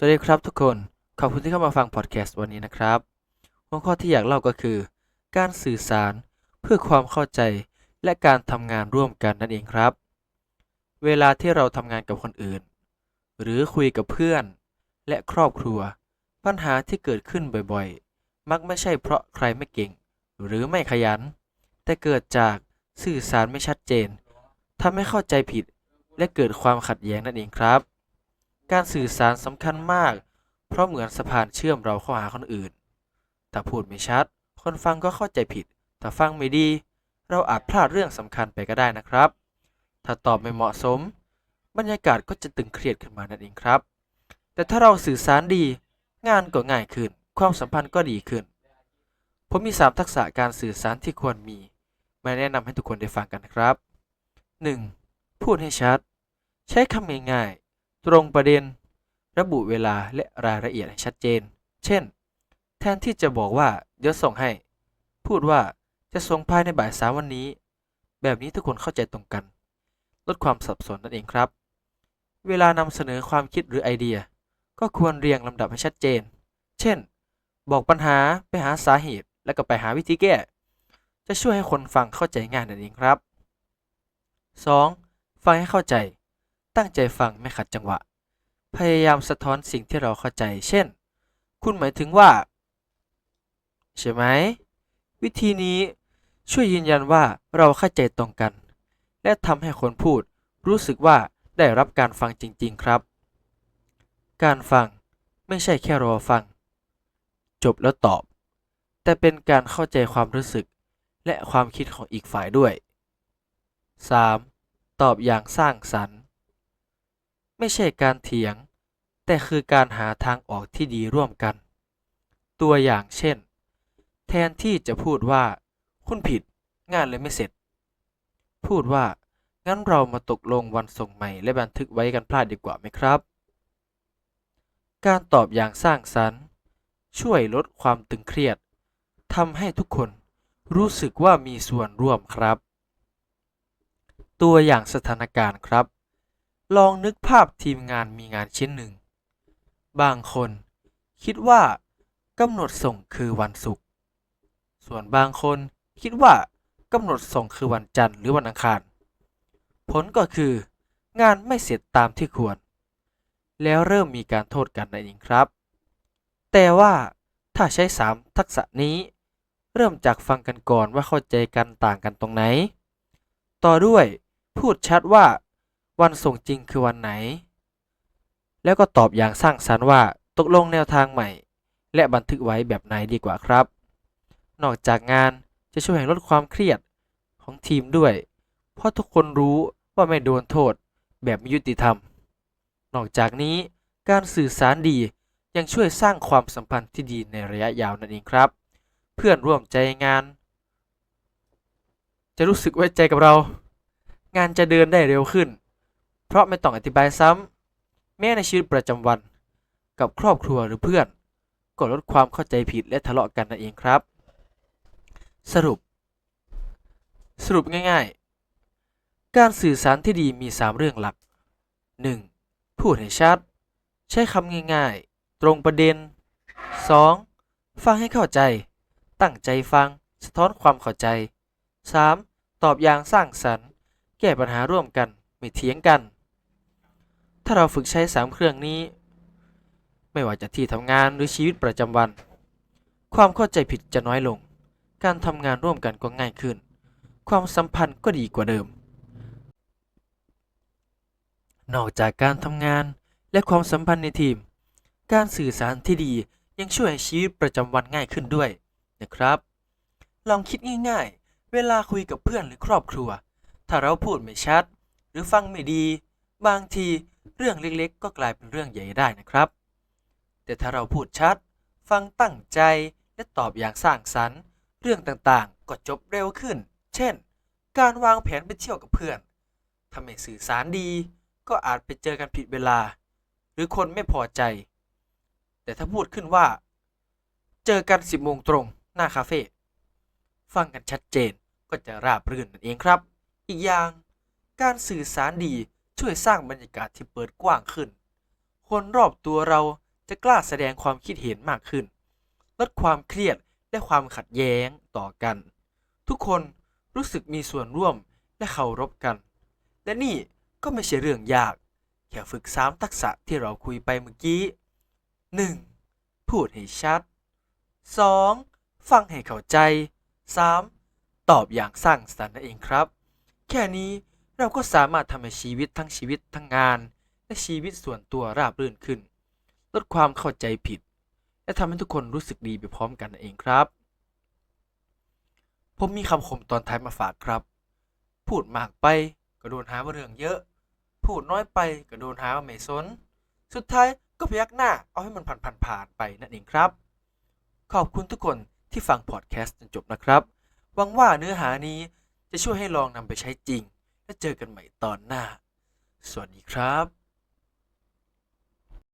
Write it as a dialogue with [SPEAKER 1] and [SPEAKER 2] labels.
[SPEAKER 1] สวัสดีครับทุกคน ขอบคุณที่เข้ามาฟังพอดแคสต์วันนี้นะครับ หัวข้อที่อยากเล่าก็คือ การสื่อสารเพื่อความเข้าใจและการทำงานร่วมกันนั่นเองครับ เวลาที่เราทำงานกับคนอื่น หรือคุยกับเพื่อน และครอบครัว ปัญหาที่เกิดขึ้นบ่อยๆ มักไม่ใช่เพราะใครไม่เก่ง หรือไม่ขยัน แต่เกิดจากสื่อสารไม่ชัดเจนทำให้เข้าใจผิด และเกิดความขัดแย้งนั่นเองครับ การสื่อสารสำคัญมาก เพราะเหมือนสะพานเชื่อมเราเข้าหาคนอื่นถ้าพูดไม่ชัด คนฟังก็เข้าใจผิดถ้าฟังไม่ดี เราอาจพลาดเรื่องสำคัญไปก็ได้นะครับ ถ้าตอบไม่เหมาะสม บรรยากาศก็จะตึงเครียดขึ้นมานั่นเองครับ แต่ถ้าเราสื่อสารดี งานก็ง่ายขึ้น ความสัมพันธ์ก็ดีขึ้น ผมมี 3 ทักษะการสื่อสารที่ควรมีมาแนะนำให้ทุกคนได้ฟังกันนะครับ 1. พูดให้ชัด ใช้คำง่าย ตรงประเด็น ระบุเวลาและรายละเอียดให้ชัดเจน เช่น แทนที่จะบอกว่าเดี๋ยวส่งให้ พูดว่าจะส่งภายในบ่ายสามวันนี้ แบบนี้ทุกคนเข้าใจตรงกัน ลดความสับสนนั่นเองครับ เวลานำเสนอความคิดหรือไอเดีย ก็ควรเรียงลำดับให้ชัดเจน เช่น บอกปัญหาไปหาสาเหตุ แล้วก็ไปหาวิธีแก้ จะช่วยให้คนฟังเข้าใจง่ายนั่นเองครับ 2. ฟังให้เข้าใจ ตั้งใจฟังไม่ขัดจังหวะ พยายามสะท้อนสิ่งที่เราเข้าใจ เช่น คุณหมายถึงว่า ใช่ไหม วิธีนี้ช่วยยืนยันว่าเราเข้าใจตรงกัน และทำให้คนพูดรู้สึกว่าได้รับการฟังจริง ๆ ครับ การฟังไม่ใช่แค่รอฟัง จบแล้วตอบ แต่เป็นการเข้าใจความรู้สึก และความคิดของอีกฝ่ายด้วย 3. ตอบอย่างสร้างสรรค์ ไม่ใช่การเถียง แต่คือการหาทางออกที่ดีร่วมกัน ตัวอย่างเช่น แทนที่จะพูดว่า คุณผิดงานเลยไม่เสร็จ พูดว่า งั้นเรามาตกลงวันส่งใหม่ และบันทึกไว้กันพลาดดีกว่าไหมครับ การตอบอย่างสร้างสรรค์ ช่วยลดความตึงเครียดทำให้ทุกคนรู้สึกว่ามีส่วนร่วมครับ ตัวอย่างสถานการณ์ครับ ลองนึกภาพทีมงานมีงานชิ้นหนึ่ง บางคนคิดว่ากำหนดส่งคือวันศุกร์ ส่วนบางคนคิดว่ากำหนดส่งคือวันจันทร์หรือวันอังคาร ผลก็คืองานไม่เสร็จตามที่ควร แล้วเริ่มมีการโทษกันนั่นเองครับ แต่ว่าถ้าใช้ 3 ทักษะนี้ เริ่มจากฟังกันก่อนว่าเข้าใจกันต่างกันตรงไหน ต่อด้วยพูดชัดว่า วันส่งจริงคือวันไหน แล้วก็ตอบอย่างสร้างสรรค์ว่าตกลงแนวทางใหม่ และบันทึกไว้แบบไหนดีกว่าครับ นอกจากงานจะช่วยให้ลดความเครียดของทีมด้วย เพราะทุกคนรู้ว่าไม่โดนโทษแบบม่ยุติธรรม นอกจากนี้การสื่อสารดียังช่วยสร้างความสัมพันธ์ที่ดีในระยะยาวนั่นเองครับ เพื่อนร่วมใจงาน จะรู้สึกไว้ใจกับเรา งานจะเดินได้เร็วขึ้น เพราะไม่ต้องอธิบายซ้ำแม้ในชีวิตประจำวัน กับครอบครัวหรือเพื่อน ก็ลดความเข้าใจผิดและทะเลาะกันนั่นเองครับ สรุป สรุปง่ายๆ การสื่อสารที่ดีมี 3 เรื่องหลัก 1. พูดให้ชัด ใช้คำง่ายๆ ตรงประเด็น 2. ฟังให้เข้าใจ ตั้งใจฟัง สะท้อนความเข้าใจ 3. ตอบอย่างสร้างสรรค์ แก้ปัญหาร่วมกัน ไม่เถียงกัน ถ้าเราฝึกใช้ 3 เครื่องนี้ ไม่ว่าจะที่ทำงานหรือชีวิตประจำวัน ความเข้าใจผิดจะน้อยลง การทำงานร่วมกันก็ง่ายขึ้น ความสัมพันธ์ก็ดีกว่าเดิม นอกจากการทำงานและความสัมพันธ์ในทีม การสื่อสารที่ดียังช่วยให้ชีวิตประจำวันง่ายขึ้นด้วยนะครับ ลองคิดง่ายๆ เวลาคุยกับเพื่อนหรือครอบครัว ถ้าเราพูดไม่ชัด หรือฟังไม่ดี บางทีเรื่องเล็กๆ ก็กลายเป็นเรื่องใหญ่ได้นะครับ แต่ถ้าเราพูดชัด ฟังตั้งใจและตอบอย่างสร้างสรรค์ เรื่องต่างๆ ก็จบเร็วขึ้น เช่น การวางแผนไปเที่ยวกับเพื่อนถ้าไม่สื่อสารดี ก็อาจไปเจอกันผิดเวลา หรือคนไม่พอใจ แต่ถ้าพูดขึ้นว่า เจอกัน10โมงตรงหน้าคาเฟ่ฟังกันชัดเจนก็จะราบรื่นนั่นเองครับ อีกอย่าง การสื่อสารดี ช่วยสร้างบรรยากาศที่เปิดกว้างขึ้น คนรอบตัวเราจะกล้าแสดงความคิดเห็นมากขึ้น ลดความเครียดและความขัดแย้งต่อกัน ทุกคนรู้สึกมีส่วนร่วมและเคารพกัน และนี่ก็ไม่ใช่เรื่องยาก แค่ฝึกซ้ำทักษะที่เราคุยไปเมื่อกี้ 1. พูดให้ชัด 2. ฟังให้เข้าใจ 3. ตอบอย่างสร้างสรรค์นั่นเองครับ แค่นี้ เราก็สามารถทำให้ชีวิตทั้งชีวิตทั้งงาน และชีวิตส่วนตัวราบรื่นขึ้น ลดความเข้าใจผิด และทำให้ทุกคนรู้สึกดีไปพร้อมกันเองครับ ผมมีคำคมตอนท้ายมาฝากครับ พูดมากไปก็โดนหาว่าเรื่องเยอะ พูดน้อยไปก็โดนหาว่าไม่สน สุดท้ายก็พยักหน้าเอาให้มันผ่านผ่านผ่านไปนั่นเองครับ ขอบคุณทุกคนที่ฟังพอดแคสต์จนจบนะครับ หวังว่าเนื้อหานี้จะช่วยให้ลองนำไปใช้จริง และเจอกันใหม่ตอนหน้า สวัสดีครับ